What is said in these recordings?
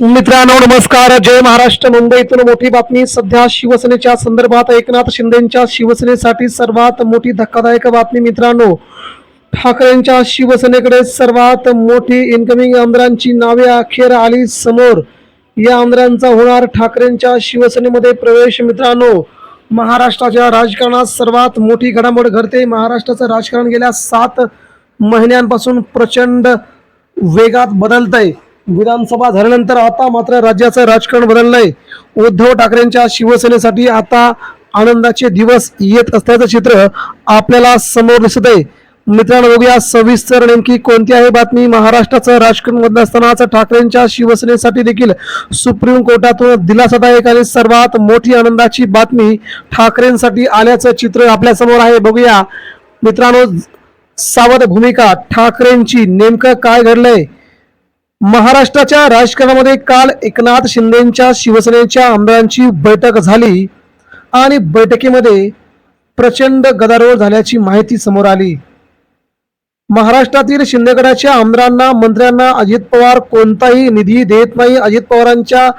मित्रांनो नमस्कार. जय महाराष्ट्र. मुंबईतून मोठी बातमी. सध्या शिवसेनेच्या संदर्भात एकनाथ शिंदेच्या शिवसेनेसाठी सर्वात मोठी धक्कादायक बातमी मित्रांनो. ठाकरेंच्या शिवसेनेकडे सर्वात मोठी इनकमिंग आमदारांची नावे अखेर आली समोर. या आमदारांचा होणार ठाकरेंच्या शिवसेनेमध्ये प्रवेश मित्रांनो. महाराष्ट्राच्या राजकारणात सर्वात मोठी घडामोड घडते. महाराष्ट्राचं राजकारण गेल्या सात महिन्यांपासून प्रचंड वेगात बदलतंय. विधानसभा झाल्यानंतर आता मात्र राज्याचं राजकारण बदललंय उद्धव ठाकरेंच्या शिवसेनेसाठी आता आनंदाचे दिवस येत असल्याचं चित्र आपल्याला समोर दिसत आहे. मित्रांनो बघूया सविस्तर नेमकी कोणती आहे बातमी. महाराष्ट्राचं राजकारण बदल असतानाच ठाकरेंच्या शिवसेनेसाठी देखील सुप्रीम कोर्टातून दिलासादायक आणि सर्वात मोठी आनंदाची बातमी ठाकरेंसाठी आल्याचं चित्र आपल्यासमोर आहे. बघूया. मित्रांनो सावध भूमिका. ठाकरेंची नेमकं काय घडलंय? महाराष्ट्राच्या राजकारणामध्ये काल एकनाथ शिंदेच्या शिवसेनेच्या आमदारांची बैठक झाली आणि बैठकीमध्ये प्रचंड गदारोळ झाल्याची माहिती समोर आली. महाराष्ट्रातील शिंदेगडाच्या आमदारांना मंत्र्यांना अजित पवार कोणताही निधी देत नाही. अजित पवारांच्या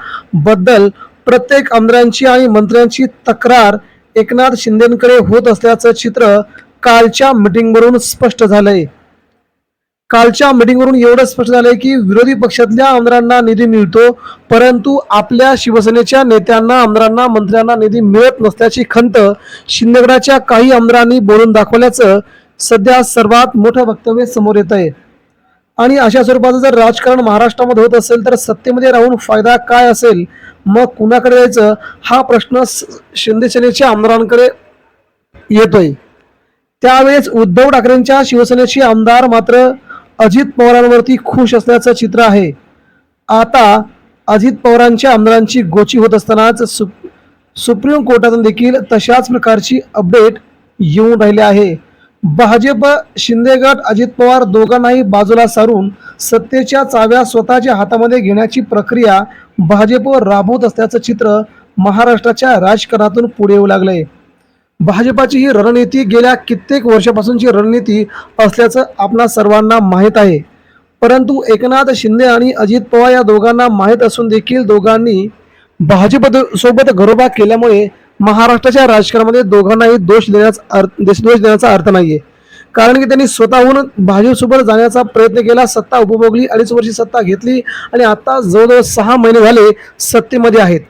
बद्दल प्रत्येक आमदारांची आणि मंत्र्यांची तक्रार एकनाथ शिंदेकडे होत असल्याचं चित्र कालच्या मिटिंगवरून स्पष्ट झालंय. कालच्या मिटिंगवरून एवढं स्पष्ट झालंय की विरोधी पक्षातल्या आमदारांना निधी मिळतो परंतु आपल्या शिवसेनेच्या नेत्यांना आमदारांना मंत्र्यांना निधी मिळत नसल्याची खंत शिंदेगडाच्या काही आमदारांनी बोलून दाखवल्याचं सध्या सर्वात मोठं वक्तव्य समोर येत आहे आणि अशा स्वरूपाचं जर राजकारण महाराष्ट्रामध्ये होत असेल तर सत्तेमध्ये राहून फायदा काय असेल मग कुणाकडे जायचं हा प्रश्न शिंदेसेनेच्या शिंदे सेनेच्या आमदारांकडे येतोय. त्यावेळेस उद्धव ठाकरेंच्या शिवसेनेचे आमदार मात्र अजित पवारांवरती खुश असल्याचं चित्र आहे. आता अजित पवारांच्या आमदारांची गोची होत असतानाच सु सुप्रीम कोर्टातून देखील तशाच प्रकारची अपडेट येऊन राहिली आहे. भाजप शिंदेगट अजित पवार दोघांनाही बाजूला सारून सत्तेच्या चाव्या स्वतःच्या हातामध्ये घेण्याची प्रक्रिया भाजप राबवत असल्याचं चित्र महाराष्ट्राच्या राजकारणातून पुढे येऊ लागलंय. भाजपाची ही रणनीती गेल्या कित्येक वर्षापासूनची रणनीती असल्याचं आपणा सर्वांना माहीत आहे. परंतु एकनाथ शिंदे आणि अजित पवार या दोघांना माहीत असून देखील दोघांनी भाजप सोबत घरोबा केल्यामुळे महाराष्ट्राच्या राजकारणामध्ये दोघांनाही दोष देण्याचा अर्थ दोष देण्याचा अर्थ नाहीये. कारण की त्यांनी स्वतःहून भाजपसोबत जाण्याचा प्रयत्न केला सत्ता उपभोगली अडीच वर्षी सत्ता घेतली आणि आता जवळजवळ सहा महिने झाले सत्तेमध्ये आहेत.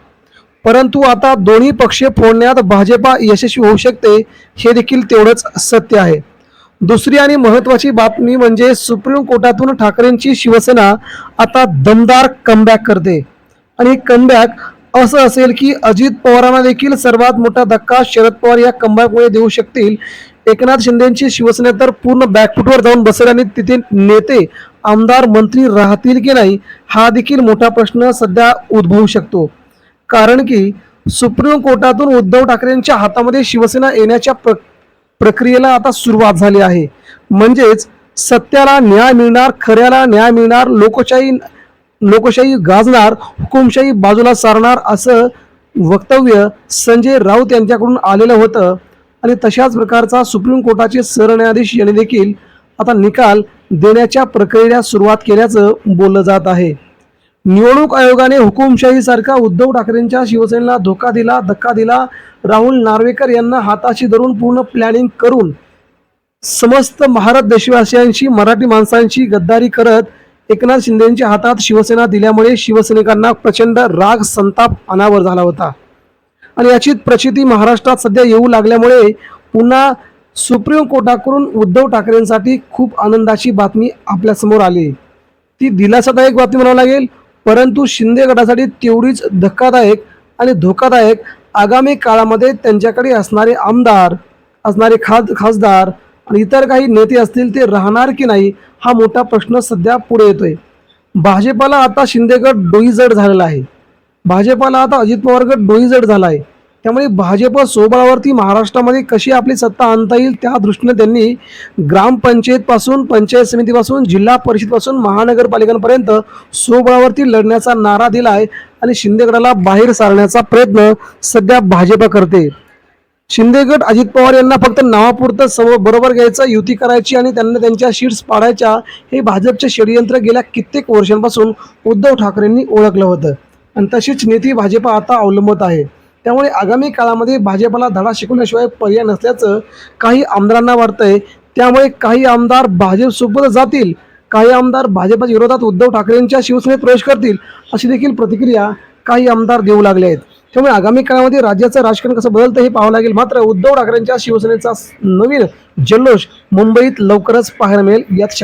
परंतु आता दोन्ही पक्ष फोडण्यात भाजपा यशस्वी होऊ शकते हे देखील तेवढंच सत्य आहे. दुसरी आणि महत्वाची बातमी म्हणजे सुप्रीम कोर्टातून ठाकरेंची शिवसेना आता दमदार कमबॅक करते. आणि कमबॅक असं असेल की अजित पवारांना देखील सर्वात मोठा धक्का शरद पवार या कमबॅकमुळे देऊ शकतील. एकनाथ शिंदेची शिवसेना तर पूर्ण बॅकफूटवर जाऊन बसेल आणि तिथे नेते आमदार मंत्री राहतील की नाही हा देखील मोठा प्रश्न सध्या उद्भवू शकतो. कारण की सुप्रीम कोर्टातून उद्धव ठाकरेंच्या हातामध्ये शिवसेना येण्याच्या प्र प्रक्रियेला आता सुरुवात झाली आहे. म्हणजेच सत्याला न्याय मिळणार खऱ्याला न्याय मिळणार लोकशाही लोकशाही गाजणार हुकुमशाही बाजूला सारणार असं वक्तव्य संजय राऊत यांच्याकडून आलेलं होतं. आणि तशाच प्रकारचा सुप्रीम कोर्टाचे सरन्यायाधीश यांनी देखील आता निकाल देण्याच्या प्रक्रियेला सुरुवात केल्याचं बोललं जात आहे. निवडणूक आयोगाने हुकुमशाहीसारखा उद्धव ठाकरेंच्या शिवसेनेला धोका दिला धक्का दिला. राहुल नार्वेकर यांना हाताशी धरून पूर्ण प्लॅनिंग करून समस्त महाराष्ट्र देशवासियांशी मराठी माणसांची गद्दारी करत एकनाथ शिंदेच्या हातात शिवसेना दिल्यामुळे शिवसैनिकांना प्रचंड राग संताप अनावर झाला होता. आणि याची प्रचिती महाराष्ट्रात सध्या येऊ लागल्यामुळे पुन्हा सुप्रीम कोर्टाकडून उद्धव ठाकरेंसाठी खूप आनंदाची बातमी आपल्यासमोर आली. ती दिलासादायक बातमी म्हणावं लागेल. परंतु शिंदे गटासाठी तेवढीच धक्कादायक आणि धोकादायक आगामी काळामध्ये त्यांच्याकडे असणारे आमदार असणारे खास खासदार आणि इतर काही नेते असतील ते राहणार की नाही हा मोठा प्रश्न सध्या पुढे येतोय. भाजपाला आता शिंदेगड डोईजड झालेला आहे. भाजपाला आता अजित पवार गट डोईजड झाला आहे. त्यामुळे भाजप स्वबळावरती महाराष्ट्रामध्ये कशी आपली सत्ता आणता येईल त्या दृष्टीने त्यांनी ग्रामपंचायतपासून पंचायत समितीपासून जिल्हा परिषदपासून महानगरपालिकांपर्यंत स्वबळावरती लढण्याचा नारा दिला आहे आणि शिंदेगडाला बाहेर सारण्याचा प्रयत्न सध्या भाजप करते. शिंदेगड अजित पवार यांना फक्त नावापुरतं सम बरोबर घ्यायचं युती करायची आणि त्यांना त्यांच्या शीट्स पाडायच्या हे भाजपचे षडयंत्र गेल्या कित्येक वर्षांपासून उद्धव ठाकरेंनी ओळखलं होतं. आणि तशीच नीती भाजप आता अवलंबत आहे. त्यामुळे आगामी काळामध्ये भाजपला धडा शिकवण्याशिवाय पर्याय नसल्याचं काही आमदारांना वाटतंय. त्यामुळे काही आमदार भाजपसोबत जातील काही आमदार भाजपच्या विरोधात उद्धव ठाकरेंच्या शिवसेनेत प्रवेश करतील अशी देखील प्रतिक्रिया काही आमदार देऊ लागले आहेत. त्यामुळे आगामी काळामध्ये राज्याचं राजकारण कसं बदलतं हे पाहावं लागेल. मात्र उद्धव ठाकरेंच्या शिवसेनेचा नवीन जल्लोष मुंबईत लवकरच पाहायला मिळेल यात शंका